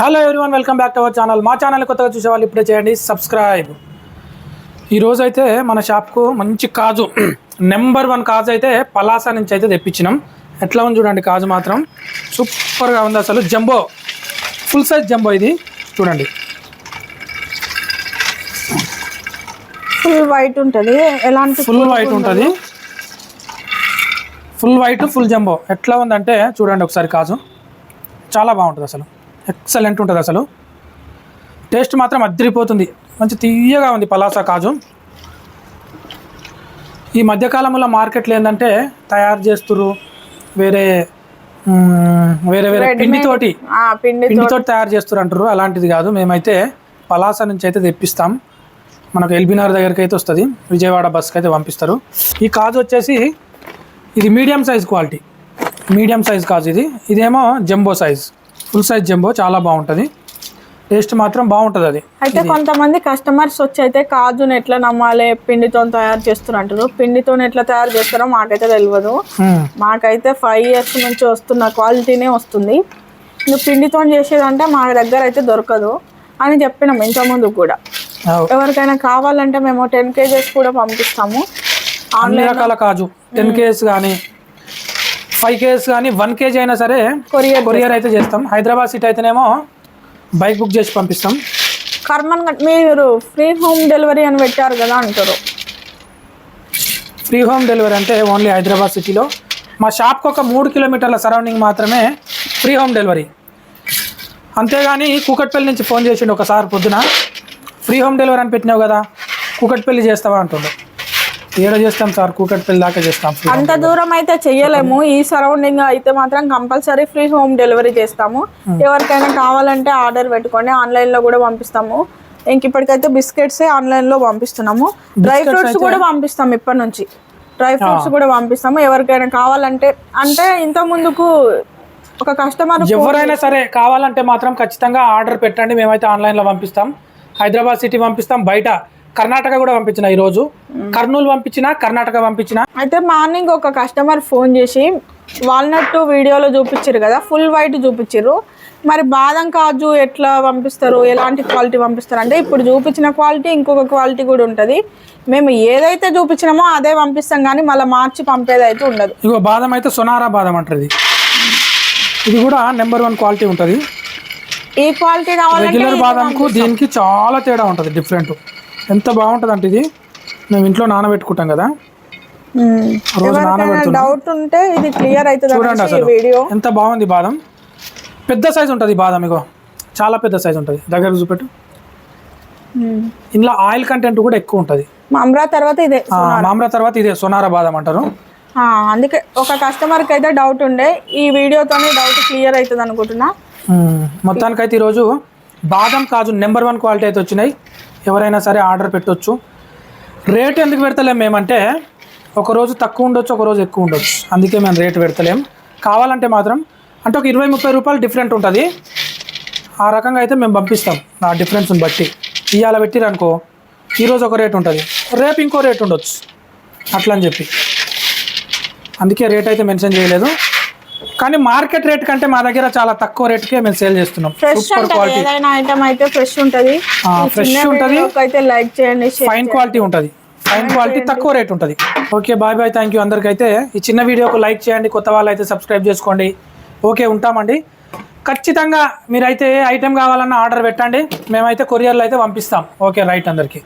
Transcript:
Hello everyone welcome back to our channel మా channel కొత్తగా చూసే వాళ్ళు ఇప్పుడే చేయండి. సబ్స్క్రైబ్ ఈరోజు అయితే మన షాప్కు మంచి కాజు నెంబర్ వన్ కాజు అయితే పలాసా నుంచి అయితే తెప్పించినాం. ఎట్లా ఉంది చూడండి కాజు మాత్రం. సూపర్గా ఉంది అసలు. జంబో ఫుల్ సైజ్ జంబో ఇది. చూడండి. ఫుల్ వైట్ ఉంటుంది. ఎలాంటి ఫుల్ వైట్ ఉంటుంది. ఫుల్ వైట్ ఫుల్ జంబో ఎట్లా ఉందంటే చూడండి ఒకసారి కాజు. చాలా బాగుంటుంది అసలు. ఎక్సలెంట్ ఉంటుంది అసలు. టేస్ట్ మాత్రం అద్దరిపోతుంది మంచి తీయగా ఉంది పలాసా కాజు. ఈ మధ్యకాలంలో మార్కెట్లో ఏంటంటే తయారు చేస్తురు వేరే వేరే వేరే పిండితోటి. ఆ, పిండి పిండితో తయారు చేస్తారు అంటారు అలాంటిది కాదు. మేమైతే పలాస నుంచి అయితే తెప్పిస్తాం. మనకు ఎల్బీనగర్ దగ్గరికి అయితే వస్తుంది. విజయవాడ బస్కి అయితే పంపిస్తారు. ఈ కాజు వచ్చేసి ఇది medium size quality. Medium size కాజు ఇది. ఇదేమో jumbo size. Full size jumbo చాలా బాగుంటుంది. టేస్ట్ మాత్రం బాగుంటుంది అది. అయితే కొంతమంది కస్టమర్స్ వచ్చి అయితే కాజుని ఎట్లా నమ్మాలి పిండితో తయారు చేస్తున్నారు అంటారు పిండితో ఎట్లా తయారు చేస్తారో మాకైతే తెలియదు మాకైతే ఫైవ్ ఇయర్స్ నుంచి వస్తున్న క్వాలిటీనే వస్తుంది. ఇంకా పిండితో చేసేదంటే మా దగ్గర అయితే దొరకదు అని చెప్పినాం ఇంతకుముందు కూడా. ఎవరికైనా కావాలంటే మేము టెన్ కేజెస్ కూడా పంపిస్తాము. అన్ని రకాల కాజు టెన్ కేజీస్ కానీ ఫైవ్ కేజీస్ కానీ వన్ కేజీ అయినా సరే కొరియర్ కొరియర్ అయితే చేస్తాం. హైదరాబాద్ సిటీ అయితేనేమో బైక్ బుక్ చేసి పంపిస్తాం. కర్మన్ మీరు ఫ్రీ హోమ్ డెలివరీ అని పెట్టారు కదా అంటారు. ఫ్రీ హోమ్ డెలివరీ అంటే ఓన్లీ హైదరాబాద్ సిటీలో మా షాప్కి ఒక మూడు కిలోమీటర్ల సరౌండింగ్ మాత్రమే ఫ్రీ హోమ్ డెలివరీ అంతేగాని కూకట్పల్లి నుంచి ఫోన్ చేసిండు ఒకసారి పొద్దున. ఫ్రీ హోమ్ డెలివరీ అని పెట్టినావు కదా కూకట్పల్లి చేస్తావా అంటుండు. ఏడో చేస్తాం సార్? కూకట్పల్లి దాకా చేస్తాం అంత దూరం అయితే చెయ్యలేము. ఈ సరౌండింగ్ అయితే మాత్రం కంపల్సరీ ఫ్రీ హోమ్ డెలివరీ చేస్తాము. ఎవరికైనా కావాలంటే ఆర్డర్ పెట్టుకోండి ఆన్లైన్లో కూడా పంపిస్తాము. ఇంక ఇప్పటికైతే బిస్కెట్స్ ఆన్లైన్లో పంపిస్తున్నాము. డ్రై ఫ్రూట్స్ కూడా పంపిస్తాం ఇప్పటి నుంచి. డ్రై ఫ్రూట్స్ కూడా పంపిస్తాము. ఎవరికైనా కావాలంటే అంటే ఇంత ముందుకు ఒక కస్టమర్ ఎవరైనా సరే కావాలంటే మాత్రం ఖచ్చితంగా ఆర్డర్ పెట్టండి. మేమైతే ఆన్లైన్లో పంపిస్తాం. హైదరాబాద్ సిటీ పంపిస్తాం. బయట కర్ణాటక కూడా పంపించిన ఈరోజు. కర్నూలు పంపించిన కర్ణాటక పంపించిన. అయితే మార్నింగ్ ఒక కస్టమర్ ఫోన్ చేసి వాల్నట్ వీడియోలో చూపించారు కదా ఫుల్ వైట్ చూపించారు మరి బాదం కాజు ఎట్లా పంపిస్తారు? ఎలాంటి క్వాలిటీ పంపిస్తారు? అంటే ఇప్పుడు చూపించిన క్వాలిటీ ఇంకొక క్వాలిటీ కూడా ఉంటుంది. మేము ఏదైతే చూపించినామో అదే పంపిస్తాం కానీ మళ్ళీ మార్చి పంపేది అయితే ఉండదు. ఇగో బాదం అయితే సొనారా బాదం అంటారు ఇది. కూడా నెంబర్ వన్ క్వాలిటీ ఉంటుంది. ఈ క్వాలిటీ రెగ్యులర్ బాదంకు దీనికి చాలా తేడా ఉంటుంది డిఫరెంట్. ఎంత బాగుంటుంది అంటే ఇది? మేము ఇంట్లో నానబెట్టుకుంటాం కదా. రోజు డౌట్ ఉంటే ఇది క్లియర్ అవుతుంది చూడండి అసలు. ఎంత బాగుంది బాదం? పెద్ద సైజ్ ఉంటుంది బాదం ఇగో. చాలా పెద్ద సైజ్ ఉంటుంది. దగ్గర చూపెట్టు. ఇందులో ఆయిల్ కంటెంట్ కూడా ఎక్కువ ఉంటుంది. మమ్రా తర్వాత ఇదే మామ్రా తర్వాత ఇదే సోనారా బాదం అంటారు. అందుకే ఒక కస్టమర్కి అయితే డౌట్ ఉండే. ఈ వీడియోతోనే డౌట్ క్లియర్ అవుతుంది అనుకుంటున్నా. మొత్తానికైతే ఈరోజు బాదం కాజు నెంబర్ వన్ క్వాలిటీ అయితే వచ్చినాయి. ఎవరైనా సరే ఆర్డర్ పెట్టొచ్చు. రేట్ ఎందుకు పెడతలేం మేమంటే ఒకరోజు తక్కువ ఉండొచ్చు ఒక రోజు ఎక్కువ ఉండొచ్చు. అందుకే మేము రేట్ పెడతలేం. కావాలంటే మాత్రం అంటే ఒక ఇరవై ముప్పై రూపాయలు డిఫరెంట్ ఉంటుంది. ఆ రకంగా అయితే మేము పంపిస్తాం. ఆ డిఫరెన్స్ని బట్టి. ఇవాళ పెట్టిరనుకో ఈరోజు ఒక రేట్ ఉంటుంది. రేపు ఇంకో రేట్ ఉండొచ్చు. అట్లా అని చెప్పి. అందుకే రేట్ అయితే మెన్షన్ చేయలేదు. కానీ మార్కెట్ రేట్ కంటే మా దగ్గర చాలా తక్కువ రేట్కే మేము సేల్ చేస్తున్నాం. ఫ్రెష్ సూపర్ ఉంటుంది క్వాలిటీ ఏదైనా ఐటమ్ అయితే ఫ్రెష్ ఉంటుంది. చిన్న ఉంటది. అయితే లైక్ చేయండి ఫైన్ క్వాలిటీ ఉంటుంది. ఫైన్ క్వాలిటీ తక్కువ రేట్ ఉంటుంది. Okay bye bye thank you అందరికైతే. ఈ చిన్న వీడియోకు లైక్ చేయండి కొత్త వాళ్ళు అయితే సబ్స్క్రైబ్ చేసుకోండి. ఓకే ఉంటామండి. ఖచ్చితంగా మీరైతే ఏ ఐటెం కావాలన్నా ఆర్డర్ పెట్టండి. మేమైతే కొరియర్లో అయితే పంపిస్తాం. ఓకే రైట్ అందరికీ.